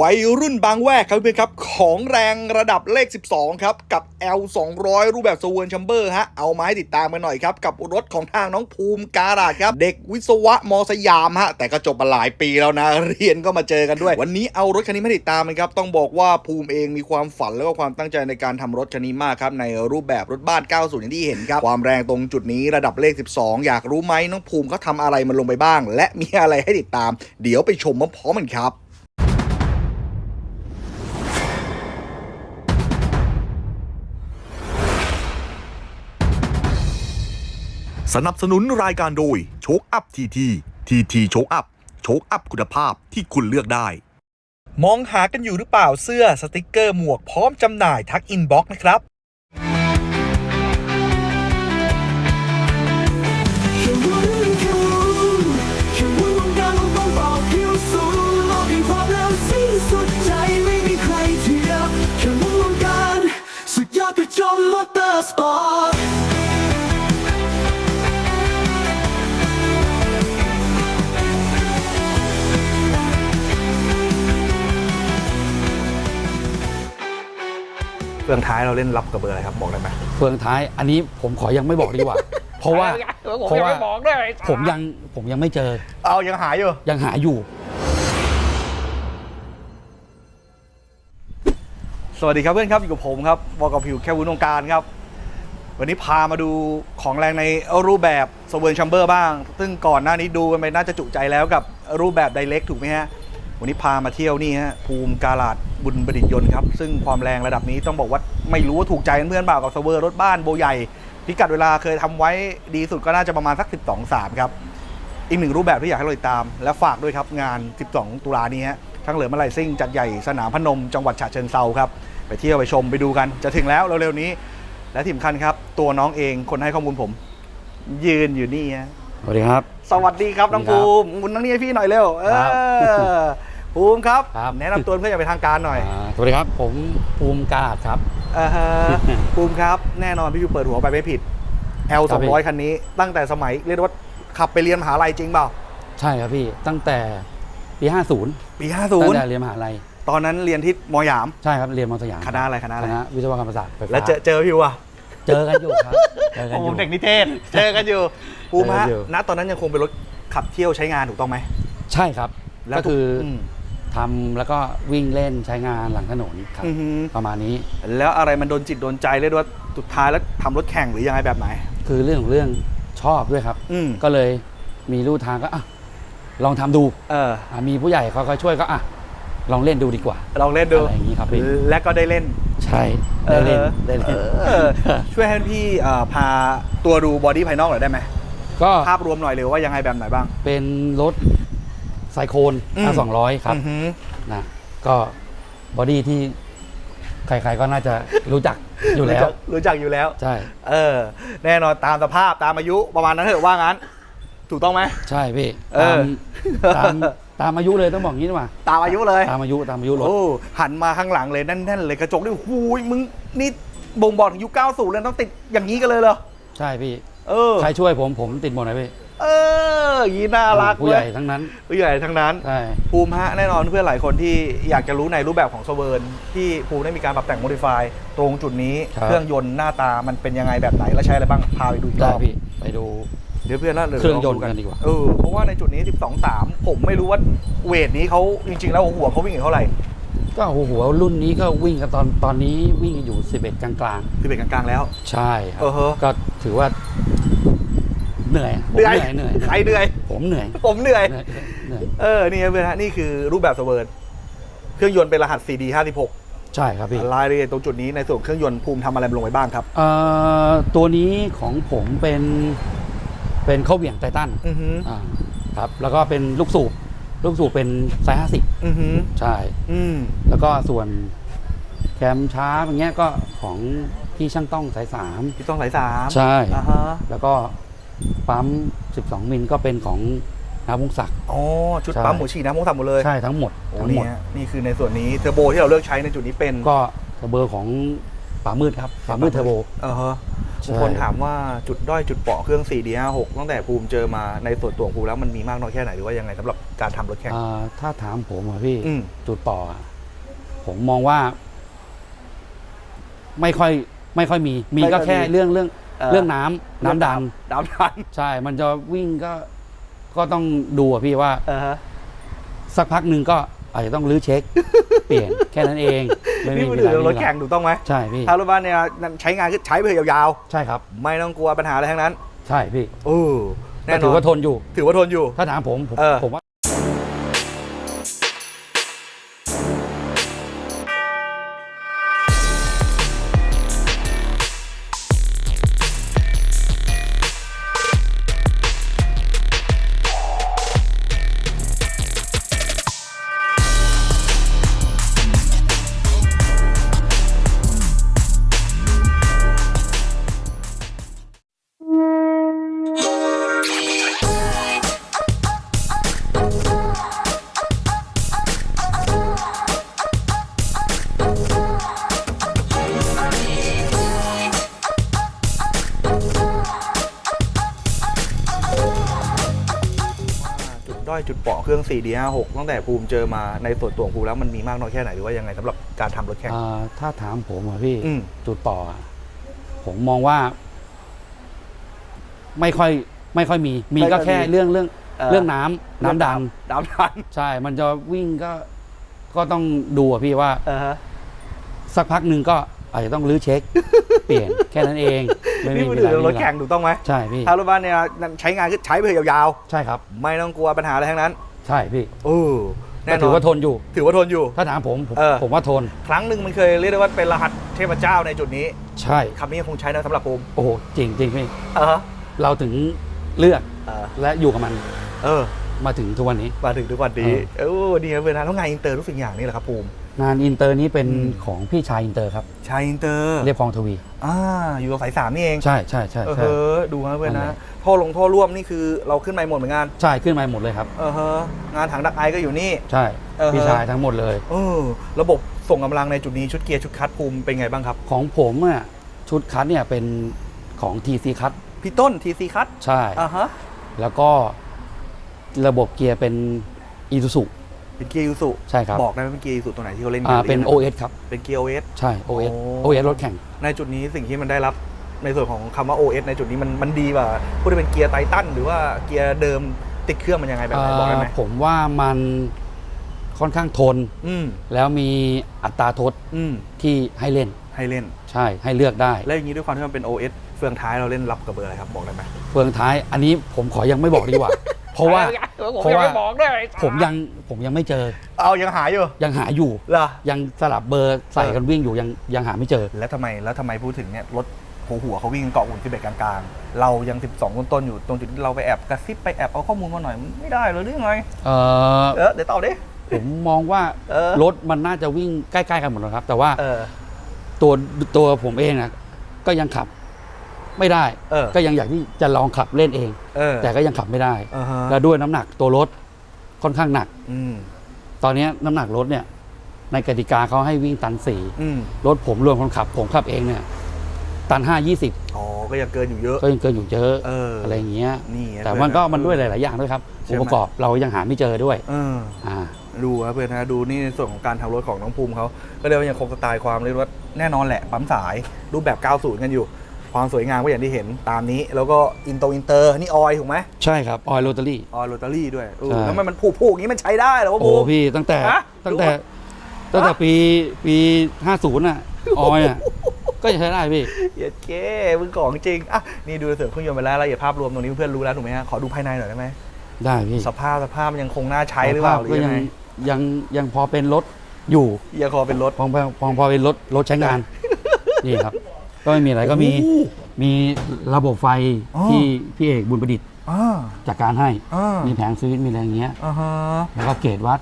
วัยรุ่นบางแวกครับเพื่อนครับ ของแรงระดับเลข 12 ครับ กับ L 200 รูปแบบสว r นชัมเบอร์ฮะ เอามาให้ติดตามกันหน่อยครับ กับรถของทางน้องภูมิการาดครับ เด็กวิศวะมสยามฮะ แต่ก็จบมาหลายปีแล้วนะ เรียนก็มาเจอกันด้วย วันนี้เอารถคันนี้มาติดตามกันครับ ต้องบอกว่าภูมิเองมีความฝันแล้วก็ความตั้งใจในการทำรถคันนี้มากครับในรูปแบบรถบ้าน 90 อย่างที่เห็นครับความแรงตรงจุดนี้ระดับเลข 12 อยากรู้ไหมน้องภูมิเขาทำอะไรมันลงไปบ้าง และมีอะไรให้ติดตาม เดี๋ยวไปชมพร้อมกันครับ สนับสนุนรายการโดยโชคอัพทีทีทีทีโชคอัพโชคอัพคุณภาพที่คุณเลือกได้ มองหากันอยู่หรือเปล่าเสื้อสติกเกอร์หมวกพร้อมจำหน่ายทักอินบ็อกซ์นะครับสุดยอดกระจอมมอเตอร์สปอร์ต เฟืองท้ายเราเล่นรับกับเบอร์อะไรครับบอกได้ไหมเฟืองท้ายอันนี้ผมขอยังไม่บอกดีกว่า เพราะว่าเพราะว่าผมยังผมยังไม่เจอ เอายังหายอยู่ยังหาอยู่ สวัสดีครับเพื่อนครับอยู่กับผมครับบอกกับผิวแค่วุ้นวงการครับ วันนี้พามาดูของแรงในรูปแบบสเวิร์นชัมเบอร์บ้าง ซึ่งก่อนหน้านี้ดูกันไปน่าจะจุใจแล้วกับรูปแบบไดเ c กถูกไหมฮะวันนี้พามาเที่ยวนี่ฮะภูมิกาลาด บุญประดิษฐ์ยนต์ครับ ซึ่งความแรงระดับนี้ต้องบอกว่าไม่รู้ว่าถูกใจเพื่อนๆเปล่ากับสเวอร์รถบ้านโบใหญ่ พิกัดเวลาเคยทำไว้ดีสุดก็น่าจะประมาณสัก 12 3 ครับ อีกหนึ่งรูปแบบที่อยากให้เราติดตาม และฝากด้วยครับงาน 12 ตุลานี้ฮะทั้งเหลือมาลายซิ่งจัดใหญ่สนามพนมจังหวัดฉะเชิงเซาครับไปเที่ยวไปชมไปดูกัน จะถึงแล้วเร็วๆนี้ และที่สำคัญครับ ตัวน้องเองคนให้ข้อมูลผม ยืนอยู่นี่ฮะสวัสดีครับ สวัสดีครับน้องสวัภูสดีครับมิคุณน้องนี่ให้พี่หน่อยเร็วเอครับอ ภูมิครับ ครับ แนะนำตัวเพื่อจะไปนทางการหน่อยอ่าสวัสดีครับผมภูมิกาลาดครับอ่าฮะภูมิครับ แน่นอนพี่ยูเปิดหัวไปไม่ผิด L ครับพี่ 200คันนี้ ตั้งแต่สมัยเรียกได้ว่าขับไปเรียนมหาลัยจริงเปล่า ใช่ครับพี่ตั้งแต่ปี 50ปี ตั้งแต่50เรียนมหาลัยตอนนั้นเรียนที่มหยาม ใช่ครับเรียนมอสยามคณะอะไรคณะอะไรคณะวิศวกรรมศาสตร์ไฟฟ้าแล้วเจอเจอพี่วะเจอกันอยู่ครับเจอกันโอ้อยู่ เด็กนิเทศ เจอกันอยู่ ภูมิฮะเจอกันอยู่ ณตอนนั้นยังคงเป็นรถขับเที่ยวใช้งานถูกต้องไหม ใช่ครับแล้วก็คืออม ทำแล้วก็วิ่งเล่นใช้งานหลังถนนครับ อือฮึ ประมาณนี้ แล้วอะไรมันโดนจิตโดนใจเลยด้วยว่าสุดท้ายแล้วทำรถแข่งหรือยังไงแบบไหน คือเรื่องของเรื่องชอบด้วยครับ อืมก็เลยมีลู่ทางก็อะลองทำดูเอออะมีผู้ใหญ่เขาก็ช่วยก็อะลองเล่นดูดีกว่า ลองเล่นดูอะไรอย่างนี้ครับพี่ และก็ได้เล่น ใช่ได้เล่นออได้เล่นเออช่วยให้พี่เอ่อพาตัวดูบอดี้ภายนอกหน่อยได้ไหมก็ภาพรวมหน่อยเลยว่ายังไงแบบไหนบ้าง เป็นรถ ไซโคนอืม สองร้อยครับอือหือนะก็บอดี้ที่ใครๆก็น่าจะรู้จักอยู่แล้ว รู้จักรู้จักอยู่แล้ว ใช่ เออ แน่นอนตามสภาพตามอายุประมาณนั้นเถอะว่างั้น ถูกต้องไหม ใช่พี่เอตาอมตามตามอายุเลยต้องบอกงี้ดีกว่าตามอายุเลย ตามอายุตามอายุรถ โอ้หันมาข้างหลังเลยแน่นๆเลยกระจกด้วยหูยมึงนี่บ่งบอกถึงยุค90เลยต้องติดอย่างนี้กันเลยเหรอใช่พี่ เออ ใครช่วยผมผมติดหมดเลยพี่ เออ อย่างนี้น่ารักผู้ใหญ่เว้ยทั้งนั้น ผู้ใหญ่ทั้งนั้น ใช่ ภูมิฮะแน่นอนเพื่อนหลายคนที่อยากจะรู้ในรูปแบบของโซเวิร์นที่ภูมิได้มีการปรับแต่งโมดิฟายตรงจุดนี้ครับ เครื่องยนต์หน้าตามันเป็นยังไงแบบไหนและใช้อะไรบ้างพาไปดูอีกรได้อบพี่ไปดู เดี๋ยวเพื่อนแล้วเครื่องยนต์กันดีกว่า เออเพราะว่าในจุดนี้ 12 3 ผมไม่รู้ว่าเวทนี้เขาจริง ๆ แล้วหัวเขาวิ่งอยู่เท่าไหร่ก็โอ้โหรุ่นนี้ก็วิ่งกันตอนตอนนี้วิ่งอยู่ 11 กลางคือเป็นกลางๆแล้ว ๆ ใช่ครับ เออฮะ ก็ถือว่า เหนื่อยผมเหนื่อยเหนื่อยใครเหนื่อย ผมเหนื่อยผมเหนื่อยเหนื่อยเหนื่อยเออนี่ครับเพื่อนฮะนี่คือรูปแบบโซเวิร์นเครื่องยนต์เป็นรหัส CD 56ใช่ครับพี่รายละเอียดตรงจุดนี้ในส่วนเครื่องยนต์ภูมิทำอะไรลงไปบ้างครับเอ่อตัวนี้ของผมเป็นเป็นข้าวเหวี่ยงไททันอือหืออ่าครับ แล้วก็เป็นลูกสูบลูกสูบเป็นไซส์ห้าสิบอือหือใช่อืมแล้วก็ส่วนแคมช้าอย่างเงี้ยก็ของพี่ช่างต้องสายสามพี่ต้องสายสามใช่อ่าฮะแล้วก็ ปั๊ม 12 มิลก็เป็นของนาบุงศักดิ์อ๋อชุดใช่ปั๊มหัวฉีดน้ำมงสับหมดเลยใช่ทั้งหมดโอ้ทั้งนี่หมดฮะนี่คือในส่วนนี้เทอร์โบที่เราเลือกใช้ในจุดนี้เป็นก็เบอร์ของป่ามืดครับป่ามืดเทอร์โบเออฮะใช่บางคนถามว่าจุดด้อยจุดเปราะเครื่อง 4D56 ตั้งแต่ภูมิเจอมาในส่วนตัวของภูมิแล้วมันมีมากน้อยแค่ไหนหรือว่ายังไงสำหรับการทำรถแข่งอ่าถ้าถามผมอะพี่อืมจุดต่ออะผมมองว่า ไม่ค่อย ไม่ค่อยมี มีไม่ค่ก็อยแค่มีเรื่องเรื่อง เอ่อเรื่องน้ำน้ำดันน้ำดันใช่ มันจะวิ่งก็ก็ต้องดูอะพี่ว่า เออฮะสักพักหนึ่งก็อาจจะต้องรื้อเช็ค เปลี่ยนแค่นั้นเองไม่นี่มีมันมีถือะไรอรถแข่งถูกต้องไหมใช่พี่ ถ้ารถบ้านเนี่ยใช้งานคือใช้ไปเถอะยาวใช่ครับ ๆ ไม่ต้องกลัวปัญหาอะไรทั้งนั้นใช่พี่โอ้แน่ก็นถืออนว่าทนอยู่ ถือว่าทนอยู่ ถ้าถามผมผมเออ ผมว่า อยจุดเปราะเครื่อง 4D56 ตั้งแต่ภูมิเจอมาในส่วนตัวของภูมิแล้วมันมีมากน้อยแค่ไหนหรือว่ายังไงสำหรับการทำรถแข่ง อ่าถ้าถามผมอะพี่อืม จุดต่ออะผมมองว่า ไม่ค่อย ไม่ค่อยมี มีไม่ค่ก็อยมีแค่เรื่องเรื่องเอ่อ เรื่องน้ำน้ำดันน้ำดันใช่ มันจะวิ่งก็ก็ต้องดูอะพี่ว่าเออฮะสักพักหนึ่งก็ อาจจะต้องรื้อเช็ค เปลี่ยนแค่นั้นเอง ไม่มีนี่มันมีถือะไรอรถแข่งถูกต้องไหมใช่พี่ถ้ารถบ้านเนี่ยใช้งานคือใช้ไปเถอะยาวใช่ครับๆไม่ต้องกลัวปัญหาอะไรทั้งนั้น ใช่พี่โอ้แน่ก็นถืออนว่าทนอยู่ ถือว่าทนอยู่ ถ้าถามผมผมเออผมว่าทน ครั้งหนึ่งมันเคยเรียกได้ว่าเป็นรหัสเทพเจ้าในจุดนี้ ใช่คำนี้ยังคงใช้นะสำหรับภูมิโอ้โหจริงจริงพี่เออฮะเราถึงเลือกเออและอยู่กับมัน เออ มาถึงทุกวันนี้มาถึงทุกวันนี้เออดีครับเวลาแล้วไงอินเตอร์ทุกสิ่งอย่างนี่แหละครับภูมิ งานอินเตอร์นี้เป็นอืมของพี่ชายอินเตอร์ครับชายอินเตอร์เรียบคลองทวีอ่าอยู่กับสายสามนี่เองใช่ใช่ใช่เออใช่เฮ้อดูครับเพื่อนนั่นนะแหละท่อลงท่อร่วมนี่คือเราขึ้นมาหมดเหมือนกันใช่ขึ้นมาหมดเลยครับเออเฮ้งานถังดักไอก็อยู่นี่ใช่เออพี่ชายทั้งหมดเลยเออระบบส่งกำลังในจุดนี้ชุดเกียร์ชุดคัดภูมิเป็นไงบ้างครับ ของผมอะชุดคัดเนี่ยเป็นของ TC คัดพี่ต้นทีซีคัดใช่อ่าฮะแล้วก็ระบบเกียร์เป็นอีซูซุ เป็นเกียร์ยูสุใช่ครับ บอกได้ไหมเป็นเกียร์ยูสุตัวไหนที่เขาเล่นกัอ่าหรือเป็นยังไง OS ครับ เป็นเกียร์ OS ใช่ OS โอ้ OS รถแข่ง ในจุดนี้สิ่งที่มันได้รับในส่วนของคำว่า OS ในจุดนี้มันมันดีกว่าพูดได้เป็นเกียร์ไททันหรือว่าเกียร์เดิมติดเครื่องมันยังไงแบบไหนบอกได้ไหมอ่าผมว่ามันค่อนข้างทน อืมแล้วมีอัตราทดอืมที่ให้เล่น ให้เล่น ใช่ ให้เลือกได้ แล้วอย่างนี้ด้วยความที่มันเป็น OS เฟืองท้ายเราเล่นรับกับเบอร์อะไรครับบอกได้ไหมเฟืองท้าย อันนี้ผมขอยังไม่บอกดีกว่า เพราะว่าเพราะว่าผมยังผมยังไม่เจอ เอายังหาอยู่ยังหาอยู่ เหรอ ยังสลับเบอร์ใส่กันวิ่งอยู่ยังยังหาไม่เจอ แล้วทำไมแล้วทำไมพูดถึงเนี่ยรถหัวหัวเขาวิ่งเกาะหุ่นที่เบรกกลางๆ เรายัง 12ต้นๆอยู่ตรงจุดที่เราไปแอบกระซิบไปแอบเอาข้อมูลมาหน่อยมันไม่ได้เหรอหรือไงเออเออเดี๋ยวตอบดิ ผมมองว่าเออ รถมันน่าจะวิ่งใกล้ ๆ กันหมดแล้วครับ แต่ว่าเออ ตัวตัวผมเองนะก็ยังขับ ไม่ได้ เออก็ยังอยากที่จะลองขับเล่นเอง เออแต่ก็ยังขับไม่ได้ อ่าฮะแล้วด้วยน้ำหนักตัวรถค่อนข้างหนัก อืมตอนนี้น้ำหนักรถเนี่ย ในกติกาเขาให้วิ่งตันสี่อืมรถผมรวมคนขับ ผมขับเองเนี่ย ตันห้ายี่สิบอ๋อก็ยังเกินอยู่เยอะ ก็ยังเกินอยู่เยอะเอออ อะไรอย่างเงี้ย นี่ไงแต่มันก็เพื่อมันด้วยหลาย ๆ อย่างด้วยครับใช่องไหมค์ประกอบเรายังหาไม่เจอด้วยเออ อ่า ดูครับเพื่อนนะดูนี่ในส่วนของการทำรถของน้องภูมิเขาก็เรียกว่ายังคงสไตล์ความเรียกว่าแน่นอนแหละปั๊มสายรูปแบบ 90 กันอยู่ ความสวยงามก็อย่างที่เห็นตามนี้ แล้วก็อินโตอินเตอร์นี่ออยถูกไหมใช่ครับออยโรตารี่ ออยโรตารี่ด้วยเออใช่ แล้วมันมันผูกผูกอย่างนี้มันใช้ได้เหรอวะโอ้ภูมิพี่ตั้งแต่ฮะตั้งแต่ตั้งแต่ปีปีห้าศูนย์อะออยอะก็ยังใช้ได้พี่ เย็ดเก้มึงของจริงอะนี่ดูเสริมเครื่องยนต์ไปแล้วรายละเอียดภาพรวมตรงนี้เพื่อนรู้แล้วถูกไหมฮะขอดูภายในหน่อยได้ไหมได้พี่สภาพสภาพมันยังคงน่าใช้หรือเปล่าหรือก็ยัยังงไงยังยังพอเป็นรถอยู่ยังคอเป็นรถพอพอพอพอเป็นรถรถใช้งาน นี่ครับ ก็ไม่มีอะไรก็มีโอ้มีระบบไฟอ๋อ ที่พี่เอกบุญประดิษฐ์อ่าจัดการให้ อ่ามีแผงสวิตช์มีอะไรอย่างเงี้ย อ่าฮะ แล้วก็เกจวัด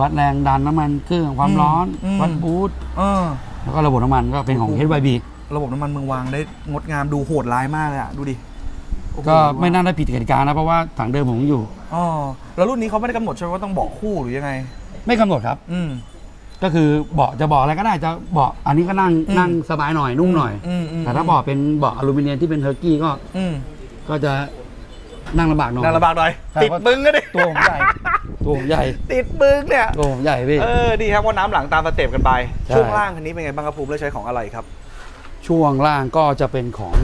วัดแรงดันน้ำมันเครื่องความร้อน อืม วัดบูทอ่า แล้วก็ระบบน้ำมันก็เป็นของ โอ้โห HYB ระบบน้ำมันมึงวางได้งดงามดูโหดร้ายมากเลยอะ ดูดิโอ้โหก็ไม่น่าได้ผิดกติกานะเพราะว่าถังเดิมผมอยู่ อ๋อแล้วรุ่นนี้เขาไม่ได้กำหนดใช่ไหมว่าต้องเบาะคู่หรือยังไง ไม่กำหนดครับ อืม ก็คือเบาะจะเบาะอะไรก็ได้จะเบาะอันนี้ก็นั่งอืม นั่งสบายหน่อยนุ่มหน่อย อืมอืมแต่ถ้าเบาะเป็นเบาะอลูมิเนียมที่เป็นเทอร์กี้ก็อืมก็จะนั่งลำบากหน่อย น่าลำบากหน่อย ใช่ติดเพราะมึงก็ดิตัวผมใหญ่ตัวผมใหญ่ติดมึงเนี่ย ตัวผมใหญ่พี่ เออดีครับว่าน้ำหลังตามสเต็ปกันไป ใช่ ช่วงล่างคันนี้เป็นไงบ้างครับภูมิเลือกใช้ของอะไรครับ ช่วงล่างก็จะเป็นของ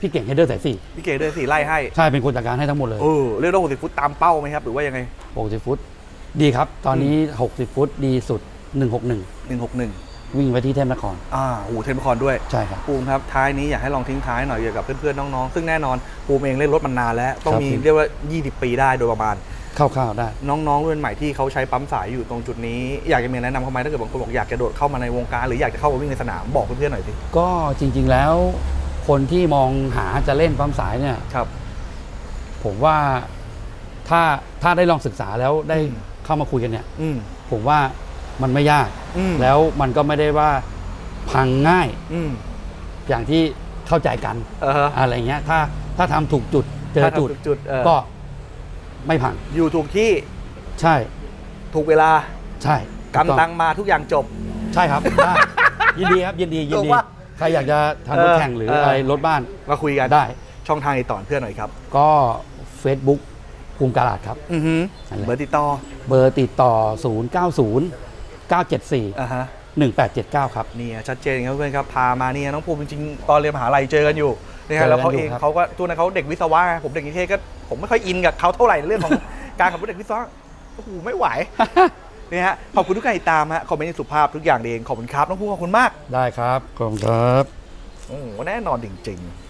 พี่เก่งเฮดเดอร์สายสี่พี่เก๋เดินสีไล่ให้ ใช่เป็นคนจัดการให้ทั้งหมดเลยเออเรียกได้หกสิบฟุตตามเป้าไหมครับ หรือว่ายังไง 60ฟุต ดีครับ ตอนนี้ 60 ฟุตดีสุด 161หนึ่งหกหนึ่งวิ่งไปที่เทพนคร อ่าโอ้โหเทนพครด้วย ใช่ครับภูมิครับท้ายนี้อยากให้ลองทิ้งท้ายหน่อยเกี่ยวกับเพื่อนๆน้องๆ ซึ่งแน่นอนภูมิเองเล่นรถมันนานแล้ว ต้องมีครับ เรียกว่า 20 ปีได้โดยประมาณ คร่าวๆได้ น้องๆรุ่นใหม่ที่เขาใช้ปั๊มสายอยู่ตรงจุดนี้ อยากจะมีแนะนำเขาไหมถ้าเกิดบางคนบอกอยากจะโดดเข้ามาในวงการ หรืออยากจะเข้ามาวิ่งในสนามบอกเพื่อนๆหน่อยสิก็จริงๆแล้ว คนที่มองหาจะเล่นปั๊มสายเนี่ย ครับ ผมว่าถ้าถ้าได้ลองศึกษาแล้วได้อืม เข้ามาคุยกันเนี่ย อืมผมว่า มันไม่ยาก อืม แล้วมันก็ไม่ได้ว่าพังง่ายอืมอย่างที่เข้าใจกันเออฮะอะไรเงี้ยถ้าถ้าทำถูกจุดเจอถ้าจุดทำจุดเออก็ไม่พังอยู่ถูกที่ใช่ถูกเวลาใช่กำตังมาทุกอย่างจบ ใช่ครับได้ยินดีครับยินดียินถูดีกปะใครอยากจะทำรถเออแข่งหรือเอออ อะไรรถบ้านมาคุยกันได้ ช่องทางติดต่อเพื่อนหน่อยครับ ก็ Facebook ภูมิกาลาดครับ อือฮึนั่นแหละ เบอร์ติดต่อเบอร์ติดต่อ 0 9 0 9 7 4 อ่าฮะ 1 8 7 9 ครับเนี่ยชัดเจนครับเพื่อนครับพามาเนี่ยน้องภูมิจริงๆตอนเรียนมหาลัยเจอกันอยู่นะเจฮะอกันแล้วเขาเองอยู่ครับ เขาก็ตัวนั้นเขาเด็กวิศวะไงผมเด็กนิเทศก็ผมไม่ค่อยอินกับเขาเท่าไหร่ในเรื่องของ การขับรถเด็กวิศวะโอ้โหไม่ไหวนี่ฮะขอบคุณทุกการติดตามฮะคอมเมนต์สุภาพทุกอย่างเองขอบคุณครับน้องภูมิขอบคุณมากได้ครับ ขอบคุณครับ โอ้โหแน่นอนจริง ๆ